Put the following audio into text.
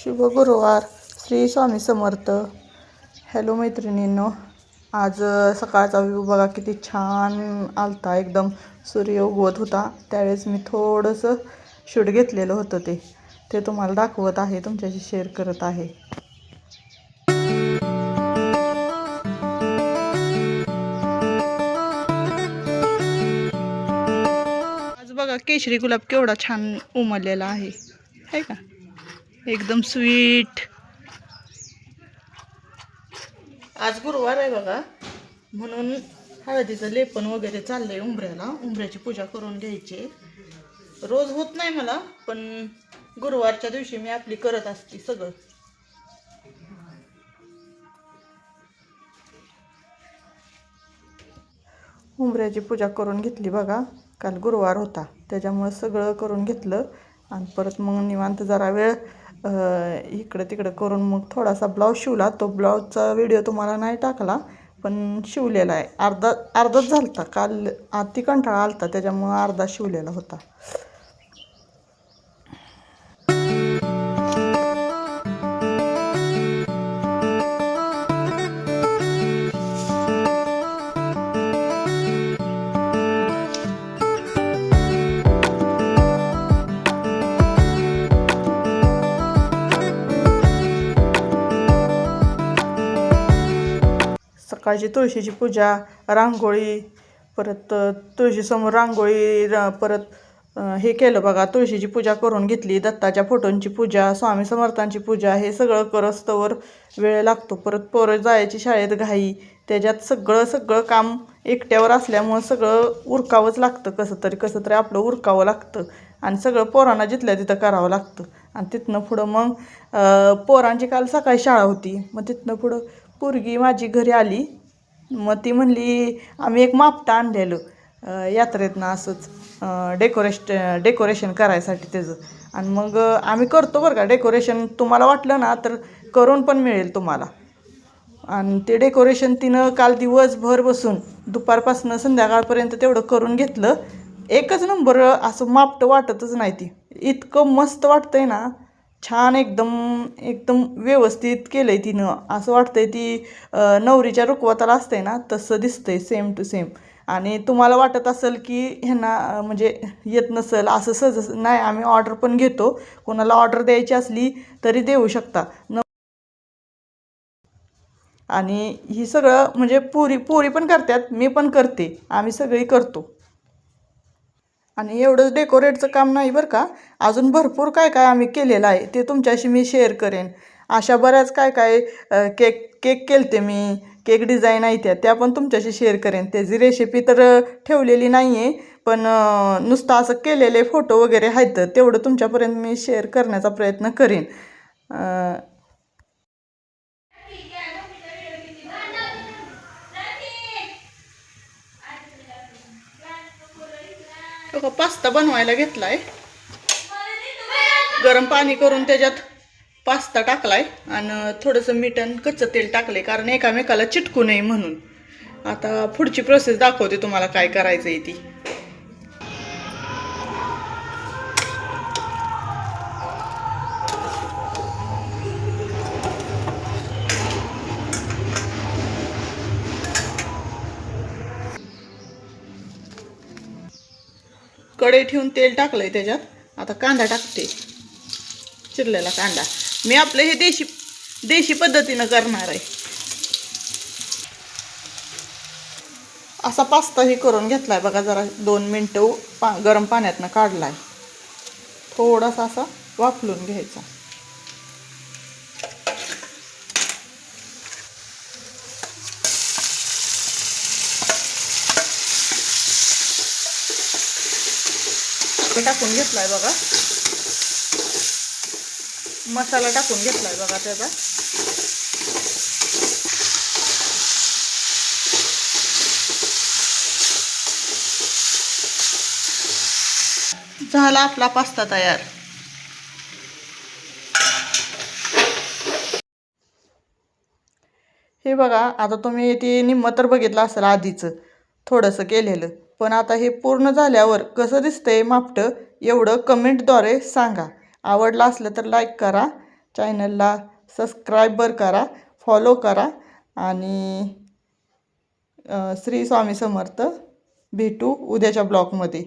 शुभ गुरुवार. श्री स्वामी समर्थ. हॅलो मैत्रिणींनो आज सकाळचा व्ह्यू बघा किती छान आलता. एकदम सूर्य उगवत होता. त्यावेळेस मी थोडंसं शूट घेतलेलं होतं ते. ते तुम्हाला दाखवत आहे तुमच्याशी शेअर करत आहे. आज बघा केशरी गुलाब केवढा छान उमललेला आहे. आहे का? एकदम स्वीट. आज गुरुवार आहे बघा. म्हणून हळदीचं लेपन वगैरे चाललंय उंबऱ्याला. उंबऱ्याची पूजा करून घ्यायची. रोज होत नाही मला पण गुरुवारच्या दिवशी मी आपली करत असते सगळं. उंबऱ्याची पूजा करून घेतली बघा. काल गुरुवार होता. त्याच्यामुळं सगळं करून घेतलं. आणि परत मग निवांत जरा वेळ इकडं तिकडं करून मग थोडासा ब्लाऊज शिवला. तो ब्लाऊजचा व्हिडिओ तुम्हाला नाही टाकला पण शिवलेला आहे. अर्धा अर्धाच झालता. काल अति कंटाळा आलता त्याच्यामुळं अर्धा शिवलेला होता. सकाळची तुळशीची पूजा रांगोळी परत तुळशीसमोर रांगोळी र- परत हे केलं बघा तुळशीची पूजा करून घेतली दत्ताच्या फोटोंची पूजा स्वामी समर्थांची पूजा हे सगळं करस्तवर वेळ लागतो. परत पोरं जायची शाळेत घाई त्याच्यात सगळं सगळं काम एकट्यावर असल्यामुळं सगळं उरकावंच लागतं. कसं तरी कसं तरी आपलं उरकावं लागतं आणि सगळं पोरांना जिथल्या तिथं करावं लागतं. आणि तिथनं पुढं मग पोरांची काल सकाळी शाळा होती. मग तिथनं पुढं पोरगी माझी घरी आली. मग ती म्हणली आम्ही एक मापटं आणलेलं यात्रेतनं असंच डेकोरेस्ट डेकोरेशन करायसाठी त्याचं. आणि मग आम्ही करतो बरं का डेकोरेशन तुम्हाला वाटलं ना तर करून पण मिळेल तुम्हाला. आणि ते डेकोरेशन तिनं काल दिवसभर बसून दुपारपासून संध्याकाळपर्यंत तेवढं करून घेतलं. एकच नंबर असं मापटं वाटतच नाही ती. इतकं मस्त वाटतंय ना छान एकदम एकदम व्यवस्थित केलं आहे तिनं. असं वाटतंय ती नवरीच्या रुखवताला असते ना तसं दिसतंय सेम टू सेम आणि तुम्हाला वाटत असेल की ह्यांना म्हणजे येत नसेल असं सहज नाही आम्ही ऑर्डर पण घेतो. कोणाला ऑर्डर द्यायची असली तरी देऊ शकता. न आणि ही सगळं म्हणजे पुरी पुरी पण करतात मी पण करते. आम्ही सगळी करतो. आणि एवढंच डेकोरेटचं काम नाही बरं का. अजून भरपूर काय काय आम्ही केलेलं आहे ते तुमच्याशी मी शेअर करेन. अशा बऱ्याच काय काय केक केक केलते मी. केक डिझाईन आहे त्या त्या पण तुमच्याशी शेअर करेन. त्याची रेसिपी तर ठेवलेली नाही आहे पण नुसतं असं केलेले फोटो वगैरे आहेत तेवढं तुमच्यापर्यंत मी शेअर करण्याचा प्रयत्न करेन. अ, पास्ता बनवायला घेतलाय. गरम पाणी करून त्याच्यात पास्ता टाकलाय आणि थोडंसं मीठ आणि कच्चं तेल टाकलंय कारण एकामेकाला चिटकू नये म्हणून. आता पुढची प्रोसेस दाखवते तुम्हाला काय करायचं आहे ती. कढई ठेवून तेल टाकलं आहे त्याच्यात. आता कांदा टाकते. चिरलेला कांदा. मी आपलं हे देशी देशी पद्धतीनं करणार आहे. असा पास्ता हे करून आहे बघा जरा दोन मिनटं पा गरम पाण्यातनं काढला आहे थोडासा असा वाफलून घ्यायचा. हे टाकून घेतलाय बघा. मसाला टाकून घेतलाय बघा त्याचा. झाला आपला पास्ता तयार. हे बघा आता तुम्ही ते निम्म तर बघितलं असेल आधीचं थोडंसं केलेलं. पण आता हे पूर्ण झाल्यावर कसं दिसतंय मापटं एवढं कमेंटद्वारे सांगा. आवडलं असलं तर लाईक करा. चॅनलला सबस्क्रायबर करा. फॉलो करा. आणि श्री स्वामी समर्थ भेटू उद्याच्या ब्लॉगमध्ये